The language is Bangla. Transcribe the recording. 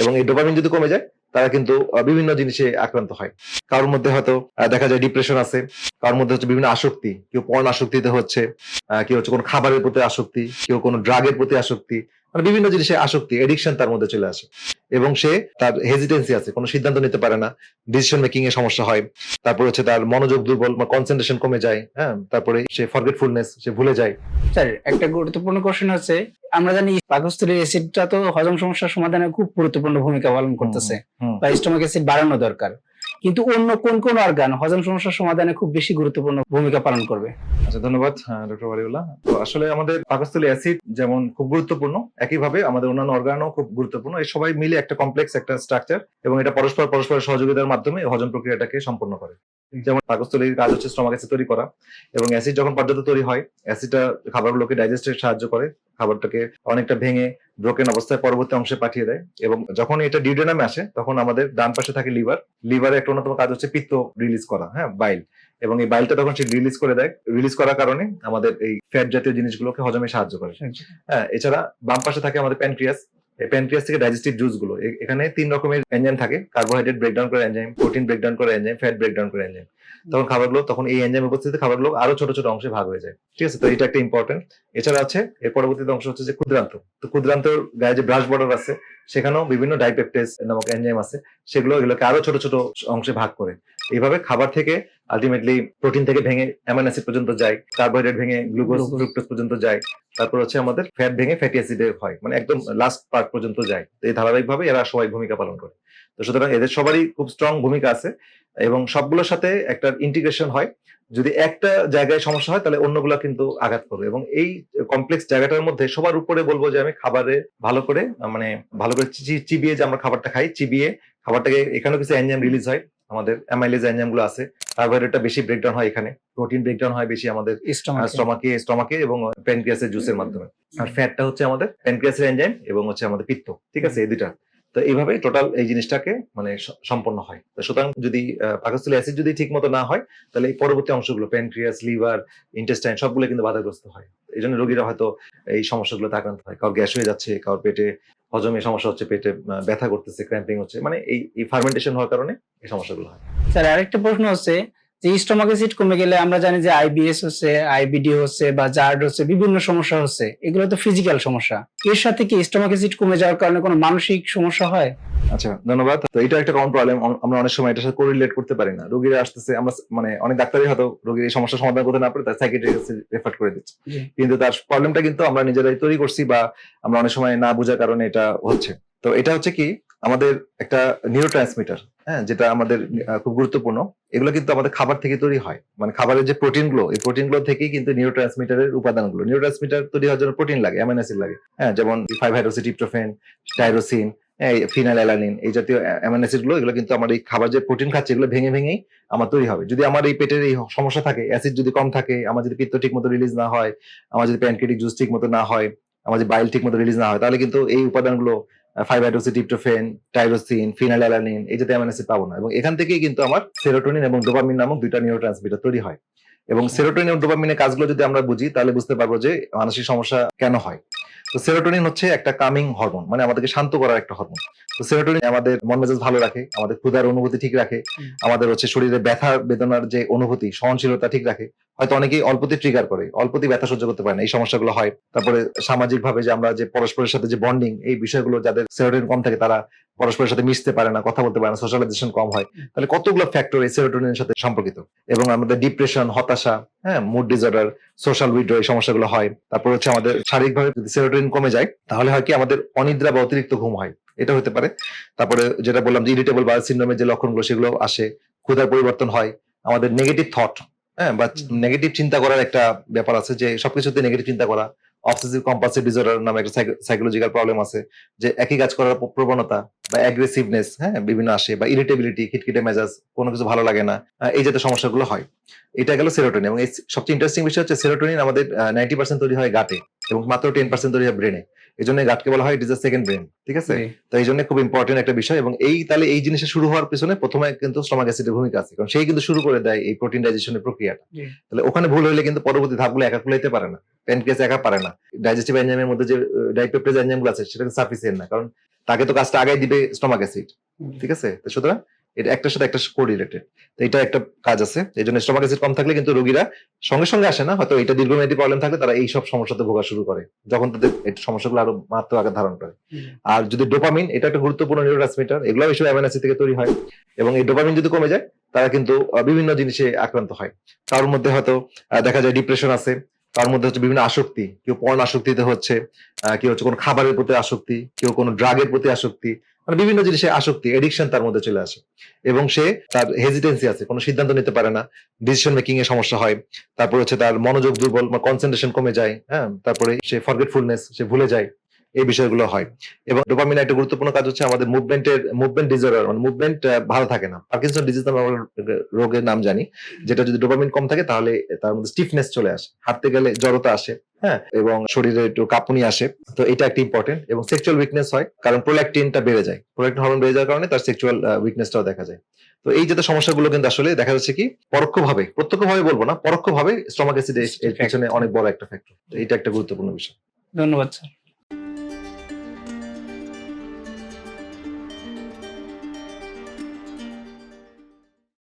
এবং এই ডোপামিন যদি কমে যায়, তারা কিন্তু বিভিন্ন জিনিসে আক্রান্ত হয়। কারোর মধ্যে হয়তো দেখা যায় ডিপ্রেশন আছে, কারোর মধ্যে হচ্ছে বিভিন্ন আসক্তি, কেউ পর্ন আসক্তিতে হচ্ছে কেউ হচ্ছে কোনো খাবারের প্রতি আসক্তি, কেউ কোনো ড্রাগের প্রতি আসক্তি মানে বিভিন্ন জিনিসে আসক্তি এডিকশন তার মধ্যে চলে আসে। এবং সে তার হেজিটেন্সি আছে কোনো সিদ্ধান্ত নিতে পারে না। ডিসিশন মেকিং এ সমস্যা হয়। তারপর হচ্ছে তার মনোযোগ দুর্বল বা কনসেন্ট্রেশন কমে যায় হ্যাঁ? তারপরে সে ফরগেটফুলনেস সে ভুলে যায়। স্যার একটা গুরুত্বপূর্ণ কোশ্চেন হচ্ছে আমরা জানি পাকস্থলীর অ্যাসিডটা তো হজম সমস্যার সমাধানে খুব গুরুত্বপূর্ণ ভূমিকা পালন করতেছে। বা স্টমাক অ্যাসিড বাড়ানো দরকার। কিন্তু অন্য কোন কোন অর্গান হজম সমস্যার সমাধানে খুব বেশি গুরুত্বপূর্ণ ভূমিকা পালন করবে? আচ্ছা ধন্যবাদ ডক্টর ওয়ালিউল্লাহ তো আসলে আমাদের পাকস্থলী অ্যাসিড যেমন খুব গুরুত্বপূর্ণ, একইভাবে আমাদের অন্যান্য অর্গানও খুব গুরুত্বপূর্ণ। এই সবাই মিলে একটা কমপ্লেক্স একটা স্ট্রাকচার এবং এটা পরস্পর পরস্পরের সহযোগিতার মাধ্যমে হজম প্রক্রিয়াটাকে সম্পন্ন করে। যেমন পাকস্থলীর কাজ হচ্ছে স্টমাক অ্যাসিড তৈরি করা এবং অ্যাসিড যখন পর্যাপ্ত তৈরি হয় অ্যাসিডটা খাবারগুলোকে ডাইজেস্টে সাহায্য করে, খাবারটাকে অনেকটা ভেঙে ব্রোকেন অবস্থায় পরবর্তী অংশে পাঠিয়ে দেয় এবং যখন এটা ডিউডেনামে আসে, তখন আমাদের ডান পাশে থাকে লিভার লিভারের একটা অন্যতম কাজ হচ্ছে পিত্ত রিলিজ করা হ্যাঁ বাইল এবং এই বাইলটা তখন সে রিলিজ করে দেয় রিলিজ করার কারণে আমাদের এই ফ্যাট জাতীয় জিনিসগুলোকে হজমে সাহায্য করে হ্যাঁ এছাড়া বাম পাশে থাকে আমাদের প্যানক্রিয়াস প্যানক্রিয়াস থেকে ডাইজেস্টিভ জুসগুলো। এখানে তিন রকমের এনজাইম থাকে। কার্বোহাইড্রেট ব্রেকডাউন করে এনজাইম প্রোটিন ব্রেকডাউন করে এনজাইম ফ্যাট ব্রেকডাউন করে এনজাইম তখন খাবারগুলো তখন এই এনজাইম উপস্থিতিতে খাবারগুলো আরও ছোট ছোট অংশে ভাগ হয়ে যায়। ঠিক আছে? তো এটা একটা ইম্পর্টেন্ট এছাড়া আছে এর পরবর্তীতে অংশ হচ্ছে যে ক্ষুদ্রান্ত। তো ক্ষুদ্রান্তর গায়ে যে ব্রাশ বর্ডার আছে সেখানেও বিভিন্ন ডাইপেপটেস নামক এনজাইম আছে। সেগুলো এগুলোকে আরও ছোট ছোট অংশে ভাগ করে। এইভাবে খাবার থেকে আলটিমেটলি প্রোটিন থেকে ভেঙে অ্যামাইনো অ্যাসিড পর্যন্ত যায় কার্বোহাইড্রেট ভেঙে গ্লুকোজ. ফ্রুক্টোজ পর্যন্ত যায়। তারপর হচ্ছে আমাদের ফ্যাট ভেঙে ফ্যাটি অ্যাসিডে হয় মানে একদম লাস্ট পার্ট পর্যন্ত যায়। তো এই ধারাবাহিকভাবে এরা সবাই ভূমিকা পালন করে। তো সুতরাং এদের সবারই খুব স্ট্রং ভূমিকা আছে এবং সবগুলোর সাথে একটা ইন্টিগ্রেশন হয়। যদি একটা জায়গায় সমস্যা হয়, তাহলে অন্যগুলো কিন্তু আঘাত করবে এবং এই কমপ্লেক্স জায়গাটার মধ্যে সবার উপরে বলব যে আমি খাবারে ভালো করে মানে ভালো করে চিবিয়ে যে আমরা খাবারটা খাই, চিবিয়ে খাবারটাকে এখানেও কিছু এনজাইম রিলিজ হয়। আমাদের অ্যামাইলেজ এনজাইমগুলো আছে। কার্বোহাইড্রেটটা বেশি ব্রেকডাউন হয় এখানে। প্রোটিন ব্রেকডাউন হয় বেশি আমাদের স্টমাকে স্টমাকে এবং প্যানক্রিয়াসের জুসের মাধ্যমে। আর ফ্যাটটা হচ্ছে আমাদের প্যানক্রিয়াসের এনজাইম এবং হচ্ছে আমাদের পিত্ত ঠিক আছে এই দুইটা। তো এইভাবে টোটাল এই জিনিসটাকে মানে সম্পন্ন হয়। তো সুতরাং যদি পাকস্থলী অ্যাসিড যদি ঠিক মতো না হয় তাহলে এই পরবর্তী অংশগুলো প্যানক্রিয়াস লিভার ইন্টেস্টাইন সবগুলো কিন্তু বাধাগ্রস্ত হয়। এই জন্য রোগীরা হয়তো এই সমস্যাগুলোতে আক্রান্ত হয়। কারোর গ্যাস হয়ে যাচ্ছে কারোর পেটে হজমে সমস্যা হচ্ছে, পেটে ব্যথা করতেছে ক্র্যাম্পিং হচ্ছে মানে এই ফার্মেন্টেশন হওয়ার কারণে এই সমস্যাগুলো হয়। স্যার, আরেকটা প্রশ্ন হচ্ছে যে স্টমাক অ্যাসিড কমে গেলে আমরা জানি যে আইবিএস হচ্ছে আইবিডি হচ্ছে বা জার্ড হচ্ছে বিভিন্ন সমস্যা হচ্ছে। এগুলো তো ফিজিক্যাল সমস্যা। এর সাথে কি স্টমাক অ্যাসিড কমে যাওয়ার কারণে কোনো মানসিক সমস্যা হয়? আচ্ছা ধন্যবাদ। তো এটা একটা কমন প্রবলেম আমরা অনেক সময় এটার সাথে কোরিলেট করতে পারি না। রোগীরা আসতেছে আমরা মানে অনেক ডাক্তারই হয়তো রোগীর এই সমস্যার সমাধান করতে না পারে তার সাইকেট্রিক রেফার করে দিচ্ছে। কিন্তু তার প্রবলেমটা কিন্তু আমরা নিজেরাই তৈরি করছি বা আমরা অনেক সময় না বোঝার কারণে এটা হচ্ছে। তো এটা হচ্ছে কি? আমাদের একটা নিউরো ট্রান্সমিটার হ্যাঁ যেটা আমাদের খুব গুরুত্বপূর্ণ। এগুলো কিন্তু আমাদের খাবার থেকে তৈরি হয়। মানে খাবারের যে প্রোটিনগুলো, এই প্রোটিনগুলো থেকেই কিন্তু নিউরো ট্রান্সমিটারের উপাদানগুলো নিউরো ট্রান্সমিটার তৈরি হওয়ার জন্য প্রোটিন লাগে অ্যামাইনো অ্যাসিড লাগে। হ্যাঁ যেমন five hydroxytryptophan tyrosine phenylalanine এই জাতীয় অ্যাসিডগুলো, এগুলো কিন্তু আমার এই খাবার যে প্রোটিন খাচ্ছে, এগুলো ভেঙে ভেঙেই আমার তৈরি হবে। যদি আমার এই পেটের এই সমস্যা থাকে অ্যাসিড যদি কম থাকে, আমার যদি পিত্ত ঠিক মতো রিলিজ না হয়, আমার যদি প্যানক্রিটিক জুস ঠিক মতো না হয়, আমার যদি বাইল ঠিক মতো রিলিজ না হয়, তাহলে কিন্তু এই উপাদানগুলো ফাইভ হাইড্রোসিটিপ্টোফেন টাইরোসিন ফিনালালানিন এই জাতীয় অ্যামাইনো অ্যাসিড পাবো না। এবং এখান থেকেই কিন্তু আমার সেরোটোনিন এবং ডোপামিন নামক দুইটা নিউরোট্রান্সমিটার তৈরি হয়। এবং সেরোটোনিন এবং ডোপামিনের কাজগুলো যদি আমরা বুঝি, তাহলে বুঝতে পারব যে মানসিক সমস্যা কেন হয়। তো সেরোটোনিন হচ্ছে একটা কামিং হরমোন মানে আমাদেরকে শান্ত করার একটা হরমোন তো সেরোটোনিন আমাদের মন মেজাজ ভালো রাখে আমাদের ক্ষুধার অনুভূতি ঠিক রাখে আমাদের হচ্ছে শরীরে ব্যথা বেদনার যে অনুভূতি সহনশীলতা ঠিক রাখে। হয়তো অনেকেই অল্পতে ট্রিগার করে অল্পতেই ব্যথা সহ্য করতে পারে না এই সমস্যাগুলো হয়। তারপরে সামাজিক ভাবে যে আমরা যে পরস্পরের সাথে যে বন্ডিং এই বিষয়গুলো যাদের সেরোটোনিন কম থাকে তারা পরস্পরের সাথে মিশতে পারে না কথা বলতে পারে না সোশ্যালাইজেশন কম হয়। তাহলে কতগুলো ফ্যাক্টর এই সেরোটোনিনের সাথে সম্পর্কিত? এবং আমাদের ডিপ্রেশন হতাশা হ্যাঁ মুড ডিসঅর্ডার সোশ্যাল উইড্রো এই সমস্যাগুলো হয়। তারপর হচ্ছে আমাদের শারীরিকভাবে যদি সেরোটোনিন কমে যায় তাহলে হয় কি আমাদের অনিদ্রা বা অতিরিক্ত ঘুম হয়। এটা হতে পারে। তারপরে যেটা বললাম যে ইরিটেবল বা সিন্ড্রোমের যে লক্ষণগুলো সেগুলো আসে ক্ষুধার পরিবর্তন হয়। আমাদের নেগেটিভ থট হ্যাঁ বা নেগেটিভ চিন্তা করার একটা ব্যাপার আছে যে সবকিছুতে নেগেটিভ চিন্তা করা। অবসেসিভ কম্পালসিভ ডিসঅর্ডার নামে একটা সাইকোলজিক্যাল প্রবলেম আছে, যে একই কাজ করার প্রবণতা বা অ্যাগ্রেসিভনেস হ্যাঁ বিভিন্ন আসে বা ইরিটেবিলিটি খিটখিটে মেজাজ, কোনো কিছু ভালো লাগে না এই জাতীয় সমস্যাগুলো হয়। এটা গেল সেরোটোনিন এবং এই সবচেয়ে ইন্টারেস্টিং বিষয় হচ্ছে সেরোটোনিন আমাদের নাইনটি পার্সেন্ট তৈরি হয় গাটে এবং মাত্র টেন পার্সেন্ট তৈরি হয় ব্রেনে এই জন্য গাটকে বলা হয় it is a second brain ঠিক আছে। তো এই জন্য খুব ইম্পর্টেন্ট একটা বিষয় এবং এই তাহলে এই জিনিসটা শুরু হওয়ার পিছনে প্রথমে কিন্তু স্টমাক অ্যাসিডের ভূমিকা আছে। কারণ সেই কিন্তু শুরু করে দেয় এই প্রোটিন ডাইজেশনের প্রক্রিয়াটা। তাহলে ওখানে ভুল হলে কিন্তু পরবর্তী ধাপগুলো একা খুলাইতে পারে না। প্যানক্রিয়াস একা পারে না। ডাইজেস্টিভ এনজাইমের মধ্যে যে ডাইপেপটাইজ এনজাইমগুলো আছে সেটা সাফিসিয়েন্ট না। কারণ তাকে তো কাজটা আগে দিবে স্টমাক অ্যাসিড ঠিক আছে? তো সুতরাং এটা একটার সাথে একটা কোরিলেটেড তো এটা একটা কাজ আছে এই জন্য স্টমাক অ্যাসিড কম থাকলে কিন্তু রোগীরা সঙ্গে সঙ্গে আসে না হয়তো এটা দীর্ঘমেয়াদী প্রবলেম থাকলে তারা এই সব সমস্যাতে ভোগা শুরু করে যখন তাদের এই সমস্যাগুলো আরও মারাত্মক আকার ধারণ করে। আর যদি ডোপামিন এটা একটা গুরুত্বপূর্ণ নিউরোট্রান্সমিটার এগুলো বেশি অ্যামাইনো অ্যাসিড থেকে তৈরি হয়। এবং এই ডোপামিন যদি কমে যায় তারা কিন্তু বিভিন্ন জিনিসে আক্রান্ত হয়। তার মধ্যে হয়তো দেখা যায় ডিপ্রেশন আছে তার মধ্যে হচ্ছে বিভিন্ন আসক্তি কেউ পর্ন আসক্তিতে হচ্ছে কেউ হচ্ছে কোনো খাবারের প্রতি আসক্তি কেউ কোনো ড্রাগের প্রতি আসক্তি মানে বিভিন্ন জিনিসে আসক্তি এডিকশন তার মধ্যে চলে আসে। এবং সে তার হেজিটেন্সি আছে, কোনো সিদ্ধান্ত নিতে পারে না। ডিসিশন মেকিং এ সমস্যা হয়। তারপর হচ্ছে তার মনোযোগ দুর্বল, বা কনসেন্ট্রেশন কমে যায় হ্যাঁ? তারপরে সে ফরগেটফুলনেস সে ভুলে যায়। এই বিষয়গুলো হয়। এবং ডোপামিন একটা গুরুত্বপূর্ণ কাজ হচ্ছে আমাদের মুভমেন্টের মুভমেন্ট ডিজঅর্ডার মানে মুভমেন্ট ভালো থাকে না। পার্কিনসন ডিজিজ নামে আমরা রোগের নাম জানি যেটা যদি ডোপামিন কম থাকে তাহলে তার মধ্যে স্টিফনেস চলে আসে। হাঁটতে গেলে জড়তা আসে হ্যাঁ এবং শরীরে একটু কাঁপুনি আসে। তো এটা একটা ইম্পর্টেন্ট এবং সেক্সুয়াল উইকনেস হয় কারণ প্রোল্যাকটিনটা বেড়ে যায়। প্রোল্যাকটিন হরমোন বেড়ে যাওয়ার কারণে তার সেক্সুয়াল উইকনেসটাও দেখা যায়। তো এই যাতে সমস্যাগুলো কিন্তু আসলে দেখা যাচ্ছে কি পরোক্ষভাবে প্রত্যক্ষভাবে বলব না পরোক্ষভাবে স্টমাক অ্যাসিড এর পেছনে অনেক বড় একটা ফ্যাক্টর এটা একটা গুরুত্বপূর্ণ বিষয়। ধন্যবাদ স্যার